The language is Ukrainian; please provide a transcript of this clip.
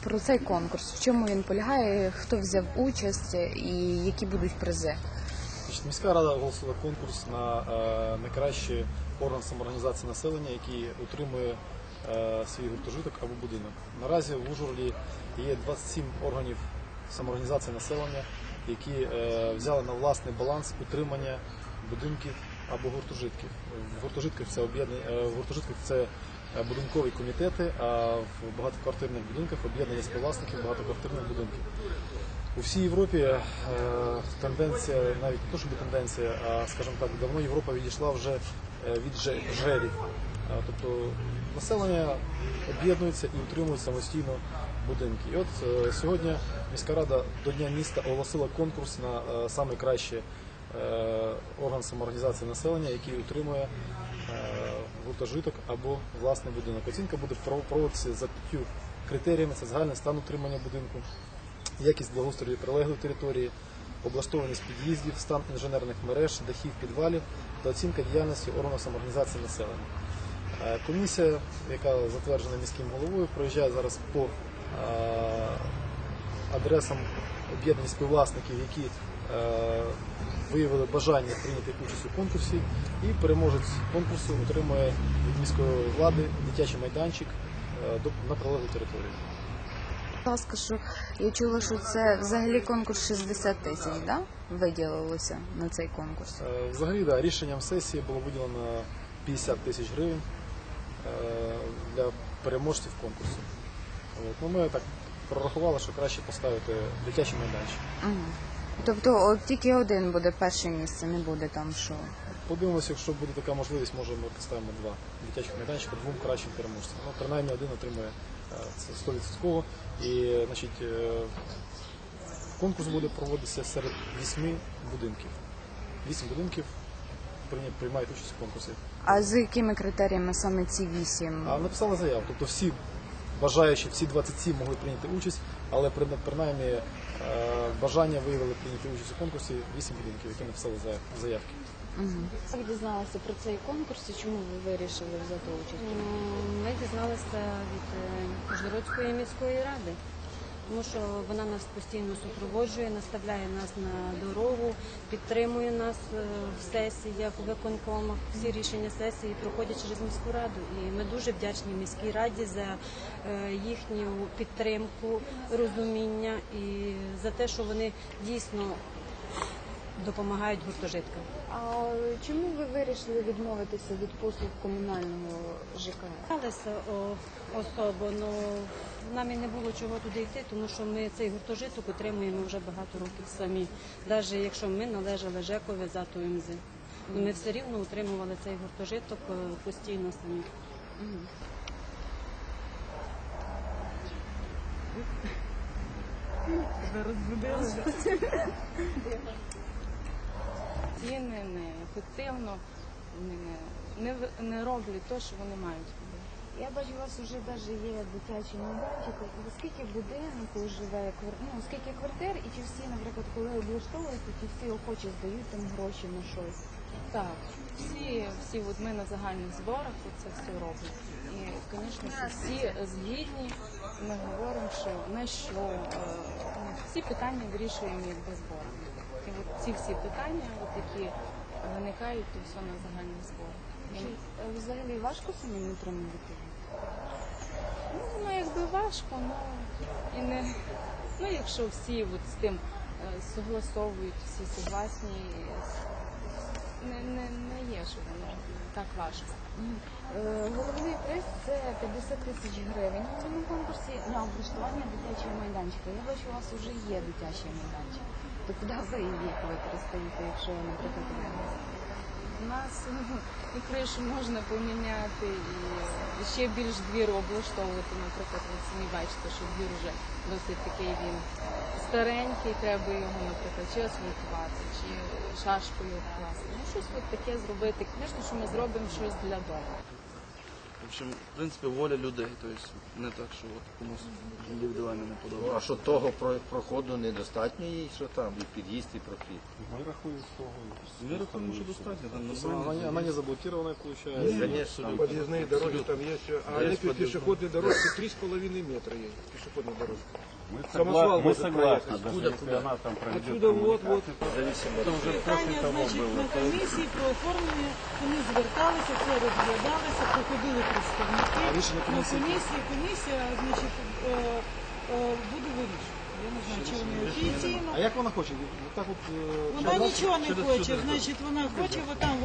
про цей конкурс. В чому він полягає, хто взяв участь і які будуть призи? Міська рада оголосила конкурс на е, найкращий орган самоорганізації населення, який утримує е, свій гуртожиток або будинок. Наразі в Ужгороді є 27 органів самоорганізації населення, які е, взяли на власний баланс утримання будинків або гуртожитків. В гуртожитках це об'єднання гуртожитках це будинкові комітети, а в багатоквартирних будинках об'єднання співвласників багатоквартирних будинків. У всій Європі е, тенденція, навіть не то, щоб тенденція, а скажімо так, давно Європа відійшла вже е, від же- жребів. Е, Тобто населення об'єднується і утримує самостійно будинки. І от е, сьогодні міська рада до Дня міста оголосила конкурс на найкращий орган самоорганізації населення, який утримує гуртожиток або власний будинок. Оцінка буде пров- проводитися за п'ятью критеріями: це загальний стан утримання будинку, якість благоустрою прилеглої території, облаштованість під'їздів, стан інженерних мереж, дахів, підвалів та оцінка діяльності органу самоорганізації населення. Е, Комісія, яка затверджена міським головою, проїжджає зараз по е, адресам об'єднань співвласників, які е, виявили бажання прийняти участь у конкурсі, і переможець конкурсу отримує від міської влади дитячий майданчик е, на прилеглу територію. Будь ласка, що я чула, що це взагалі конкурс 60 тисяч, да? виділилося на цей конкурс. Е, Взагалі, да, рішенням сесії було виділено 50 тисяч гривень е, для переможців конкурсу. От. Ну, ми так прорахували, що краще поставити дитячий майданчик. Угу. Тобто от тільки один буде перше місце, не буде там що. Подивимося, якщо буде така можливість, може ми поставимо два дитячих майданчика двом кращим переможцям. Ну, принаймні один отримує е, це 100%. І значить, е, конкурс буде проводитися серед вісьми будинків. Вісім будинків приймають участь у конкурсі. А з якими критеріями саме ці вісім? А написали заяву. Тобто всі бажаючі, всі 27 могли прийняти участь, але при- принаймні е, бажання виявили прийняти участь у конкурсі 8 будинків, які написали заяв- заявки. Як дізналися про цей конкурс і чому ви вирішили взяти участь? Ми дізналися від е, Ужгородської міської ради, тому що вона нас постійно супроводжує, наставляє нас на дорогу, підтримує нас е, в сесіях, у виконкомах. Всі рішення сесії проходять через міську раду. І ми дуже вдячні міській раді за е, їхню підтримку, розуміння і за те, що вони дійсно допомагають гуртожиткам. А чому ви вирішили відмовитися від послуг комунального ЖК? Сталося особо, ну нам і не було чого туди йти, тому що ми цей гуртожиток утримуємо вже багато років самі. Навіть якщо ми належали ЖЕКові за ТУМЗ. Ну, ми все рівно утримували цей гуртожиток е, постійно самі. ціни, неефективно, вони не, не, не роблять те, що вони мають робити. Я бачу, у вас вже навіть є дитячий майданчик. Скільки будинку живе ну, скільки квартир, і чи всі, наприклад, коли облаштовуються, чи всі охочі здають там гроші на щось? Так, всі, всі от ми на загальних зборах це все робимо. І, звісно, всі згідні. Ми говоримо, що на що е, всі питання вирішуємо якби зборами. Ці всі питання, от які виникають, то все на загальних зборах. Чи е, взагалі важко самим утримувати? Ну, воно якби важко, ну і не ну, якщо всі от з тим е, согласовують, всі согласні, не, не, не є, що воно так важко. Е, Головний приз це 50 тисяч гривень у цьому конкурсі на облаштування дитячого майданчика. Я бачу, у вас вже є дитячий майданчик. То куди ви її використаєте, якщо, наприклад, ви- У нас ну, і кришу можна поміняти, і ще більш двір облаштовувати. Наприклад, ви самі бачите, що двір вже досить такий він старенький, треба його, наприклад, чи асфальтувати, чи шашкою класти. Ну, щось от таке зробити. Звісно, що ми зробимо щось для дому общем, в принципі, воля людей. Тобто не так, що от комусь індивідуально не Ну, подобається. а що того про- проходу недостатньо їй, що там, і під'їзд, і прохід? Ми рахуємо з того. Ми рахуємо, що достатньо. Там Она, нормально. она не заблокированная, получается. Конечно. Подъездные дороги там есть, а Есть эти подъездные. пешеходные дорожки 3,5 метра есть, пешеходные дорожки. Мы, Самосвал согла- мы может согласны, проехать. даже если она там проведет Отсюда вот, вот. Зависимо. Это уже после того было. на комісії про оформлення вони зверталися, це розглядалося, приходили представники. Рішення комісії? комісії, комісія, значить, е, е, буде вирішувати. Я не знаю, чи вони офіційно. А як вона хоче? Так от, е, Вона нічого не хоче, значить, вона хоче отам